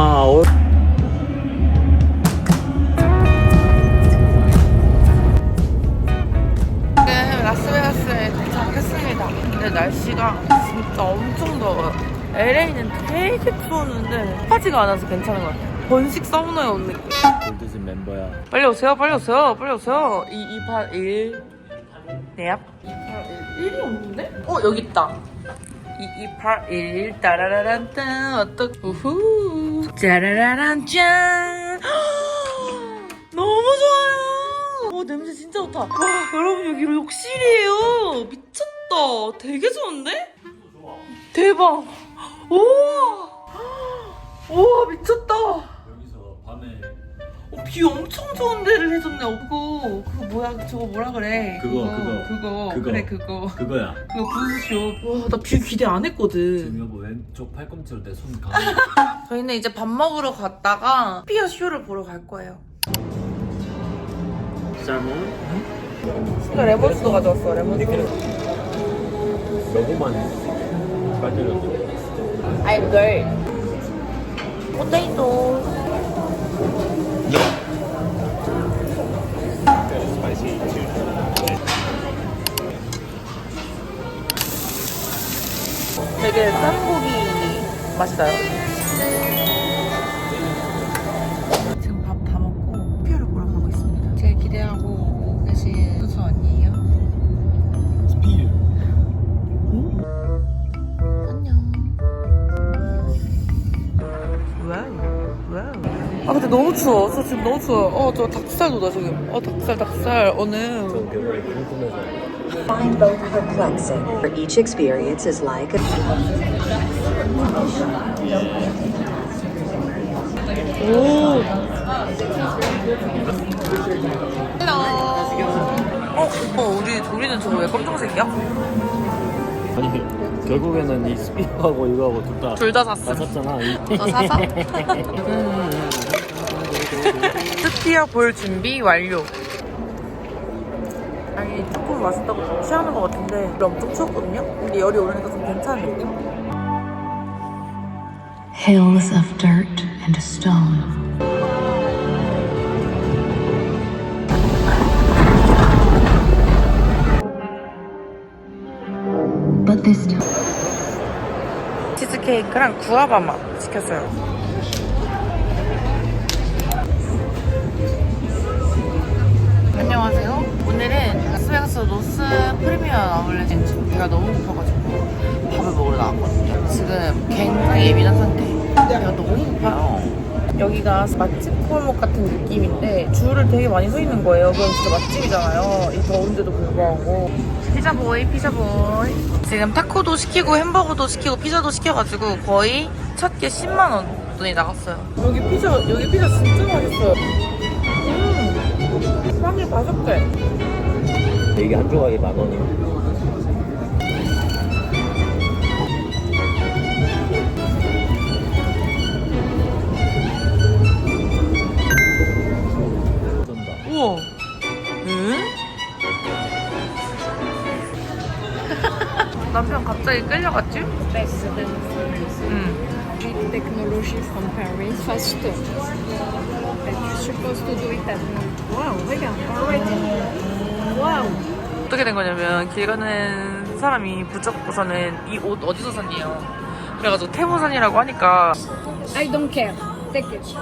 마을 지금 라스베가스에 도착했습니다. 근데 날씨가 진짜 엄청 더워요. LA는 되게 추웠는데 하지가 않아서 괜찮은 것 같아요. 번식 사우나에 온 느낌. 골드슨 멤버야 빨리 오세요, 빨리 오세요, 빨리 오세요. 2281. 네, 앞. 2281. 1이 없는데? 어, 여기 있다. 2281. 따라라란 딴. 어떡, 우후. 짜라라란 짠. 너무 좋아요. 와, 냄새 진짜 좋다. 와, 여러분, 여기 욕실이에요. 미쳤다. 되게 좋은데? 대박. 우와. 우와, 미쳤다. 비 엄청 좋은 데를 해줬네. 어, 그거 그거 뭐야? 저거 뭐라 그래? 그거, 그거. 그거 그거. 그래 그거 그거야 그거 분수쇼. 와나 비 기대 안 했거든. 지금 여보 왼쪽 팔꿈치로 내 손 가. 저희는 이제 밥 먹으러 갔다가 피어 쇼를 보러 갈 거예요. 쌀몬 그러니까 레몬스도 가져왔어. 레몬스. 너무만 빠져줘 I'm girl. 포테이토. 되게 쌈고기 맛이 나요. 추워. 저 지금 너무 추워요. 어, 저 닭살 돋아 지금. 어, 닭살, 닭살. 궁금해서 find both perplexing. For each experience is like a 오. 헬로. 어, 오빠 우리 우리는 저거 왜 검정색이야? 아니 결국에는 이 스피드하고 이거하고 둘 다 둘다다 샀음. 샀잖아 이- 너 사서? 스티어 볼 준비 완료. 아니 조금 맛있다고 취하는 것 같은데 열이 엄청 추웠거든요? 근데 열이 오르니까 좀 괜찮은 느낌? hills of dirt and stone. But this time, 치즈케이크랑 구아바마 시켰어요. 안녕하세요. 라스베가스 노스 프리미어 아울렛인 지금 배가 너무 고파가지고 밥을 먹으러 나왔거든요. 지금 굉장히 예민한 상태. 배가 너무 고파요. 여기가 맛집 골목 같은 느낌인데 줄을 되게 많이 서 있는 거예요. 그럼 진짜 맛집이잖아요. 이 더운데도 불구하고. 피자보이, 피자보이. 지금 타코도 시키고 햄버거도 시키고 피자도 시켜가지고 거의 첫 개 10만 원 돈이 나갔어요. 여기 피자, 여기 피자 진짜 맛있어요. 음, 빵이 다섯 개. 이게 한 조각이 만 원이야 쩐다 우와. 응? 남편 갑자기 끌려갔지? 응. technology from Paris faster. That you're supposed to do it at night. Wow, regarde, already. Wow. 어떻게 된 거냐면 길 가는 사람이 붙잡고서는 이 옷 어디서 샀니요? 그래가지고 태무산이라고 하니까 I don't care. Take it.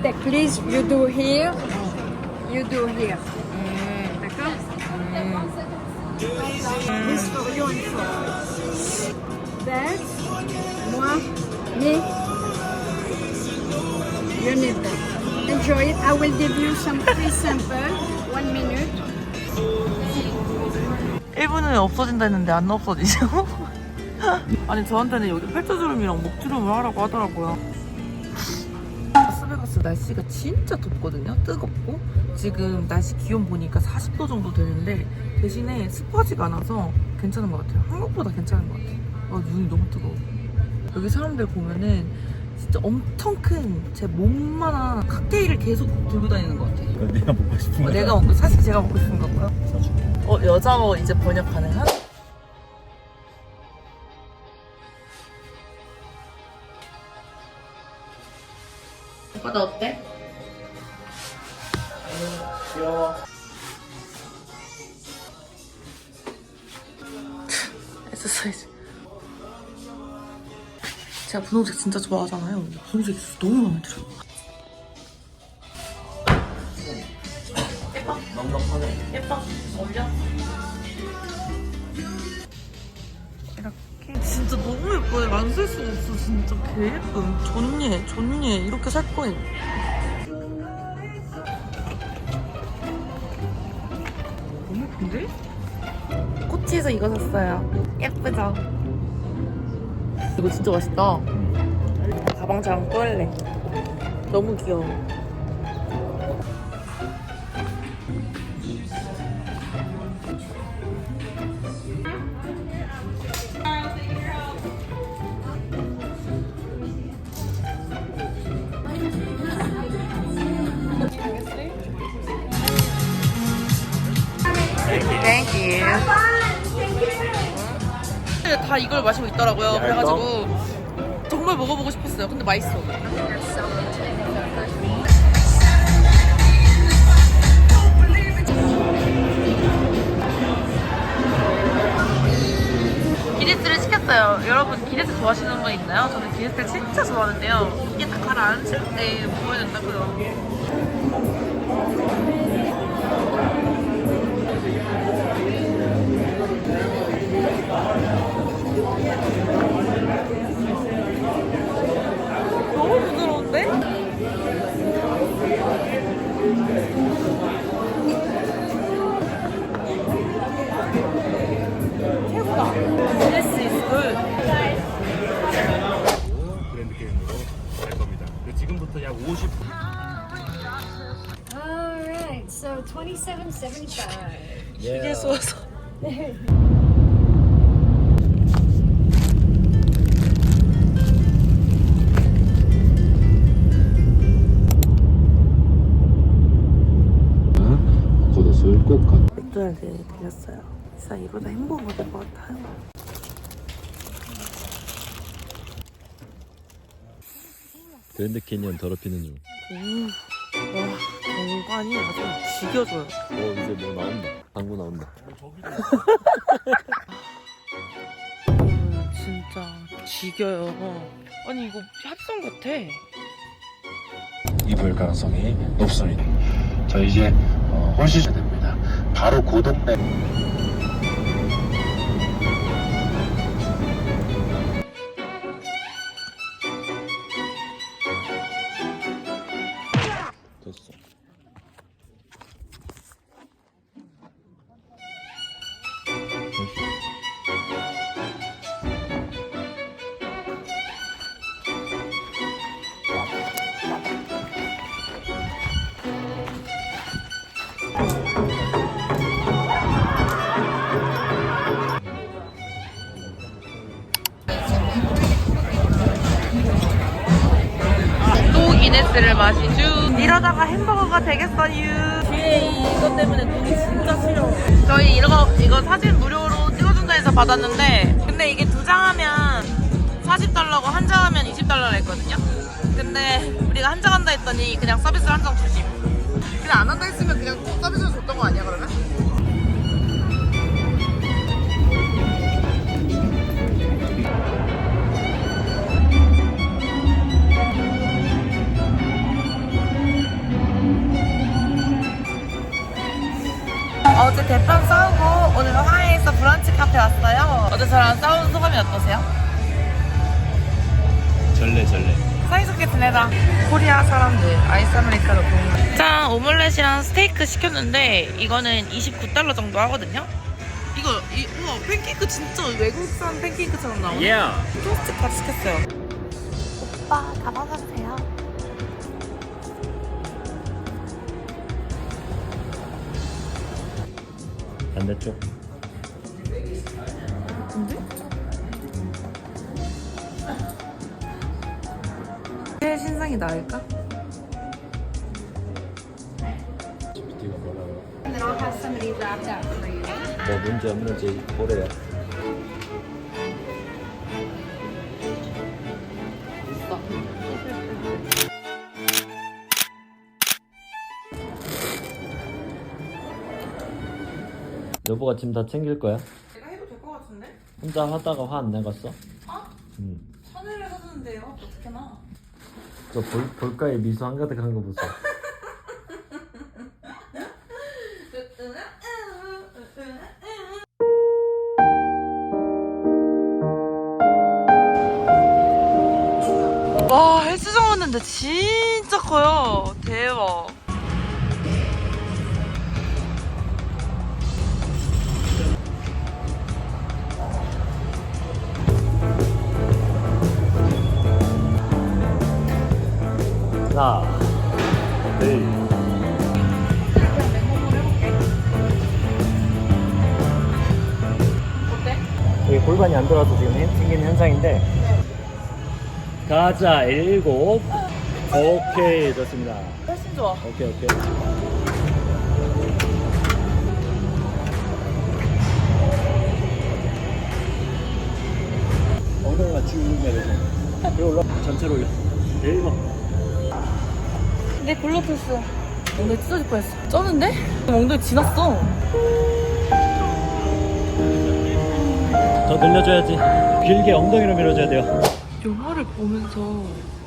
Take, please, you do here. You do here. D'accord? This for you and for That, moi, me. You need that. Enjoy it. I will give you some free sample. One minute. 1분 후에 없어진다 했는데 안 없어지죠? 아니 저한테는 여기 팔자주름이랑 목주름을 하라고 하더라고요. 라스베가스 날씨가 진짜 덥거든요? 뜨겁고? 지금 날씨 기온 보니까 40도 정도 되는데 대신에 습하지가 않아서 괜찮은 것 같아요. 한국보다 괜찮은 것 같아요. 아, 눈이 너무 뜨거워. 여기 사람들 보면은 진짜 엄청 큰 제 몸만한 칵테일을 계속 들고 다니는 것 같아요. 내가 먹고 싶은 어, 거야? 내가 먹고 사실 제가 먹고 싶은 거고요 어, 여자어 이제 번역 가능한? 바다 어때? 귀여워. 엑서사이즈. 제가 분홍색 진짜 좋아하잖아요. 분홍색 있어서 너무 마음에 들어요. 예뻐? 넉넉하네. 예뻐? 어울려? 이렇게 진짜 너무 예뻐요. 안 쓸 수가 없어. 진짜 개 예쁨. 좋네, 좋네. 이렇게 살 거임. 너무 예쁜데? 코치에서 이거 샀어요. 예쁘죠? 이거 진짜 맛있다. 가방 또 할래. 너무 귀여워. Thank you. 다 이걸 마시고 있더라고요. 그래가지고 정말 먹어보고 싶었어요. 근데 맛있어. 기네스를 시켰어요. 여러분 기네스 좋아하시는 분 있나요? 저는 기네스를 진짜 좋아하는데요. 이게 딱 가라앉을 때 먹어야 된다고요. 너무 부드러운데? 최고다. This is good. 그랜드 게임으로 갈 겁니다. 그 지금부터 약 50. Alright, so 2775. 이게 쏘아서. 겉옷을 꼭 가. 맥도날드에 들렸어요. 진짜 이보다 햄버거가 될것 같아요. 그랜드 캐니언 더럽히는 중. 와, 경관이 아주 지겨져요. 어 이제 뭐 나온다. 방구 나온다. 음, 진짜 지겨요. 아니 이거 합성 같아. 입을 가능성이 높습니다. 자 이제 어, 훨씬 됩니다. 바로 그 동네. 또 기네스를 마시죠. 이러다가 햄버거가 되겠어요. 뒤에 이것 때문에 돈이 진짜 싫어. 저희 이거 이거 사진 무료로 찍어준다 해서 받았는데 근데 이게 두 장 하면 40달러고 한 장 하면 20달러를 했거든요. 근데 우리가 한 장 한다 했더니 그냥 서비스를 한장 주심. 그냥 안 한다 했으면 그냥 서비스를 줬던 거 아니야 그러면? 어제 대판 싸우고 오늘 하이에서 브런치 카페 왔어요. 어제 저랑 싸운 소감이 어떠세요? 절레 절레. 사이좋게 지내자. 코리아 사람들 아이스 아메리카노 공. 짠 오믈렛이랑 스테이크 시켰는데 이거는 29달러 정도 하거든요. 이거 이, 우와 팬케이크 진짜 외국산 팬케이크처럼 나오네. Yeah. 토스트까지 시켰어요. 오빠, 가방 사주세요. 반대쪽. 새 신상이 나을까? GPT가 뭐라고? And then I'll have somebody wrap that for you. 뭐 문제 없는지 보래요. 여보가 짐 다 챙길 거야? 내가 해도 될 것 같은데? 혼자 하다가 화 안 내갔어? 어? 응. 샤넬을 사줬는데 요. 어떻게 나? 저 볼, 볼가에 미소 한가득 한 거 보세요. 와 헬스장 왔는데 진짜 커요. 대박. 골반이 안 돌아서 지금 생긴 현상인데. 가자, 일곱. 오케이, 좋습니다. 훨씬 좋아. 오케이, 오케이. 엉덩이가 쭉 내려서. 그리고 올라, 전체로 올려. 일곱. 내 블루투스. 엉덩이 찢어질 뻔했어. 쩌는데? 엉덩이 지났어. 늘려줘야지. 길게 엉덩이로 밀어줘야 돼요. 영화를 보면서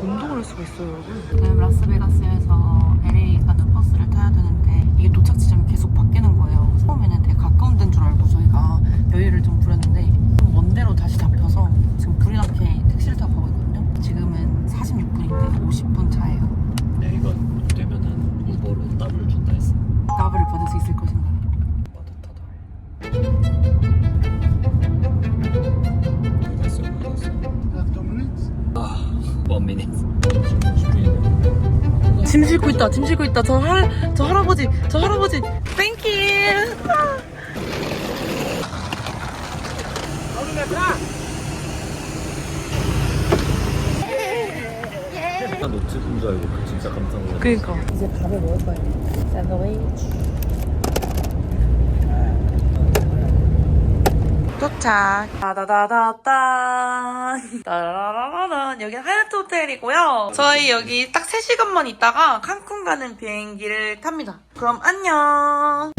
운동을 할 수가 있어요, 여러분. 지금 라스베가스에서 LA 가는 버스를 타야 되는데 이게 도착 지점이 계속 바뀌는 거예요. 처음에는 되게 가까운 데인 줄 알고 저희가 여유를 좀 부렸는데 좀먼 데로 다시 잡혀서 지금 불이 나게 택시를 타고 가고 있거든요. 지금은 46분인데 50분 차예요. 네, 이거 되면 은 우버로 더블 준다 했어. 더블을 받을 수 있을 것인 원 미닛. 짐 싣고 있다, 짐 싣고 있다. 저 할, 저 할아버지, 저 할아버지. 땡큐. 노트북인 줄 알고 진짜 깜짝 놀랐어. 그니까. 이제 밥을 먹을 거예요. 샌드위치. 도착. 다다다다다. 따라라라란. 여기는 하얏트 호텔이고요. 저희 여기 딱 3시간만 있다가 칸쿤 가는 비행기를 탑니다. 그럼 안녕.